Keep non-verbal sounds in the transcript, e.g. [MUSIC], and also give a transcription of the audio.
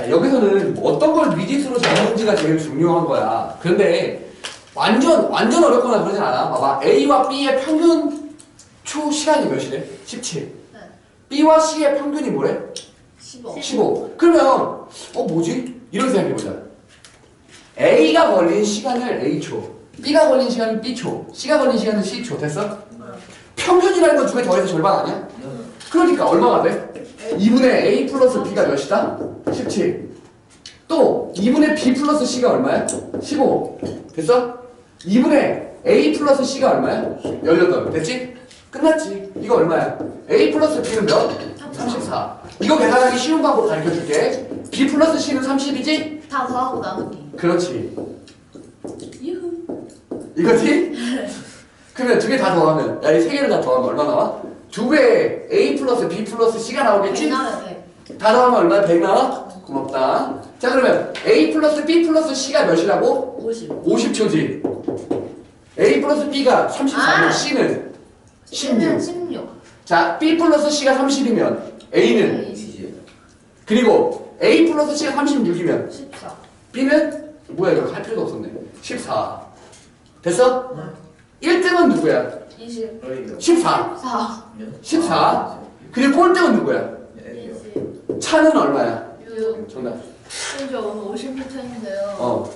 자, 여기서는 어떤 걸 미지수로 적는지가 제일 중요한 거야. 그런데 완전, 완전 어렵거나 그러진 않아. 봐봐. A와 B의 평균 초 시간이 몇이래? 17. 네. B와 C의 평균이 뭐래? 15. 15. 그러면, 어, 뭐지? 이렇게 생각해보자. A가 걸린 시간을 A초, B가 걸린 시간은 B초, C가 걸린 시간은 C초. 됐어? 평균이라는 건 두개 더해서 절반 아니야? 그러니까 얼마가 돼? 2분의 A 플러스 B가 몇이다? 17. 또 2분의 B 플러스 C가 얼마야? 15. 됐어? 2분의 A 플러스 C가 얼마야? 18. 됐지? 끝났지. 이거 얼마야? A 플러스 B는 몇? 34. 이거 계산하기 쉬운 방법 가르쳐 줄게. B 플러스 C는 30이지? 다 더하고 나누기. 그렇지. 이거지? [LAUGHS] 그러면 두 개 다 더하면, 야, 이 세 개를 다 더하면 얼마 나와? 두 배의 A 플러스 B 플러스 C가 나오겠지? 다 더하면 얼마야? 100 나와? 고맙다. 자, 그러면 A 플러스 B 플러스 C가 몇이라고? 50. 50초지. A 플러스 B가 34면 아. C는 16. 16. 16. 자, B 플러스 C가 30이면 A는 그리고 A 플러스 C가 36이면 14. B는 뭐야 이거 할 필요도 없었네. 14. 됐어? 1등은 누구야? 20. 14. 4. 14. 그리고 꼴등은 누구야? 20. 차는 얼마야? 6. 정답. 저 오늘 50%인데요. 어.